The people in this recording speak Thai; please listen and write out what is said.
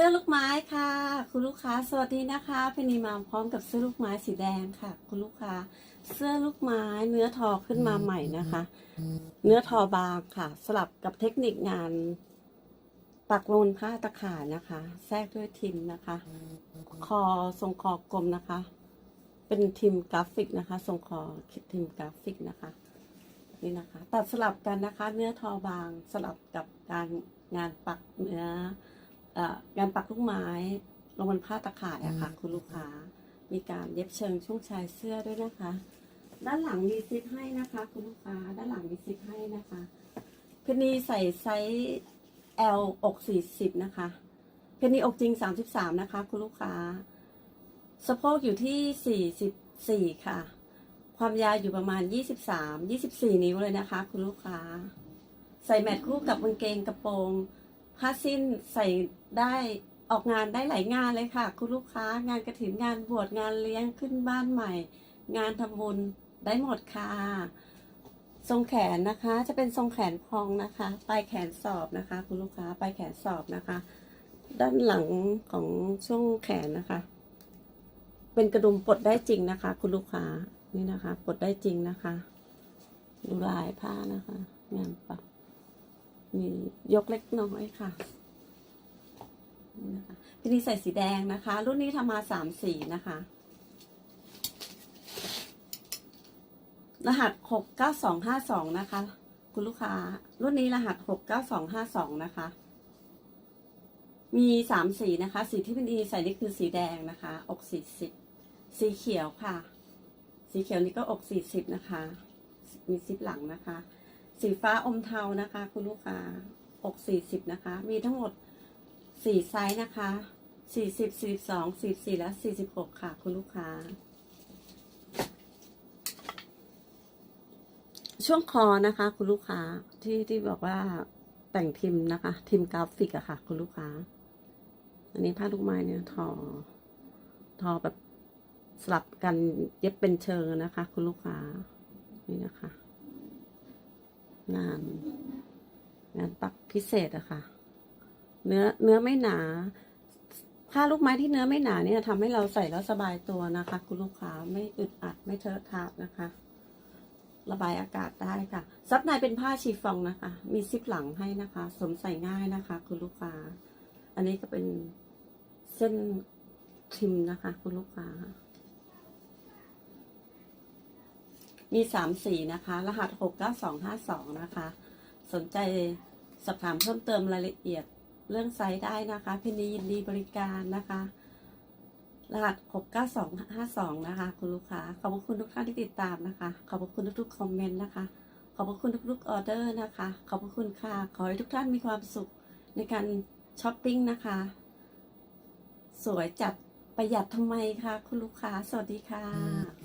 สื้อลูกไม้ค่ะ คุณลูกค้าสวัสดีนะคะเพนีมาพร้อมกับเสื้อลูกไม้สีแดงค่ะ คุณลูกค้า เสื้อลูกไม้เนื้อทอขึ้นมาใหม่นะคะ เนื้อทอบางค่ะ สลับกับเทคนิคงานปักลนผ้าตะขานะคะ แทรกด้วยทิมนะคะ คอทรงคอกลมนะคะ เป็นทิมกราฟิกนะคะทรงคอทิมกราฟิกนะคะ นี่นะคะ ตัดสลับกันนะคะ เนื้อทอบางสลับกับการงานปักเนื้อ งานปักลูกไม้ลงบนผ้าตะข่ายอะค่ะคุณลูกค้า มีการเย็บเชิงช่วงชายเสื้อด้วยนะคะ ด้านหลังมีซิปให้นะคะ คุณลูกค้า ด้านหลังมีซิปให้นะคะเพนนีใส่ไซส์ L อก40 นะคะเพนนีอกจริง 33 นะคะ คุณลูกค้า สะโพกอยู่ที่ 44 ค่ะ ความยาวอยู่ประมาณ 23 24 นิ้วเลยนะคะ คุณลูกค้า ใส่แมทคู่กับกางเกงกระโปรง ผ้าสิ้นใส่ได้ออกงานได้หลายงานเลยค่ะ คุณลูกค้างานกระถิ่นงานบวชงานเลี้ยงขึ้นบ้านใหม่ งานทำบุญได้หมดค่ะ ทรงแขนนะคะ จะเป็นทรงแขนพองนะคะปลายแขนสอบนะคะ คุณลูกค้าปลายแขนสอบนะคะ ด้านหลังของช่วงแขนนะคะ เป็นกระดุมปลดได้จริงนะคะ คุณลูกค้านี่นะคะปลดได้จริงนะคะ ดูลายผ้านะคะงานปัก มียกเล็กน้อยค่ะนี่นะคะทีนี้ใส่สีแดงนะคะ รุ่นนี้ทำมาสามสีนะคะ รหัสหกเก้าสองห้าสองนะคะ คุณลูกค้า รุ่นนี้รหัสหกเก้าสองห้าสองนะคะ มีสามสีนะคะ สีที่เป็นดีใส่นี่คือสีแดงนะคะ อกสี่สิบสีเขียวค่ะ สีเขียวนี่ก็อกสี่สิบนะคะ มีซิปหลังนะคะ สีฟ้าอมเทานะคะ คุณลูกค้าอกสี่สิบนะคะ มีทั้งหมดสี่ไซส์นะคะสี่สิบสี่สองสี่สี่และสี่สิบหกค่ะ คุณลูกค้า ช่วงคอนะคะ คุณลูกค้าที่ที่บอกว่าแต่งทิมนะคะทิมกราฟิกอะค่ะ คุณลูกค้า อันนี้ผ้าลูกไม้เนี่ยทอ ทอแบบสลับกันเย็บเป็นเชิงนะคะ คุณลูกค้า นี่นะคะ งาน งานปักพิเศษอะค่ะ เนื้อเนื้อไม่หนาผ้าลูกไม้ที่เนื้อไม่หนาเนี่ยทำให้เราใส่แล้วสบายตัวนะคะ คุณลูกค้าไม่อึดอัดไม่เทอะทะนะคะ ระบายอากาศได้ค่ะ ซับในเป็นผ้าชีฟองนะคะ มีซิปหลังให้นะคะสวมใส่ง่ายนะคะ คุณลูกค้า อันนี้ก็เป็นเส้นทิมนะคะ คุณลูกค้า มีสามสีนะคะ รหัสหกเก้าสองห้าสองนะคะ สนใจสอบถามเพิ่มเติมรายละเอียดเรื่องไซส์ได้นะคะพินียินดีบริการนะคะ รหัสหกเก้าสองห้าสองนะคะ คุณลูกค้า ขอบคุณทุกท่านที่ติดตามนะคะ ขอบคุณทุกๆคอมเมนต์นะคะ ขอบคุณทุกๆออเดอร์นะคะ ขอบคุณค่ะ ขอให้ทุกท่านมีความสุขในการช้อปปิ้งนะคะ สวยจัดประหยัดทำไมคะคุณลูกค้า สวัสดีค่ะ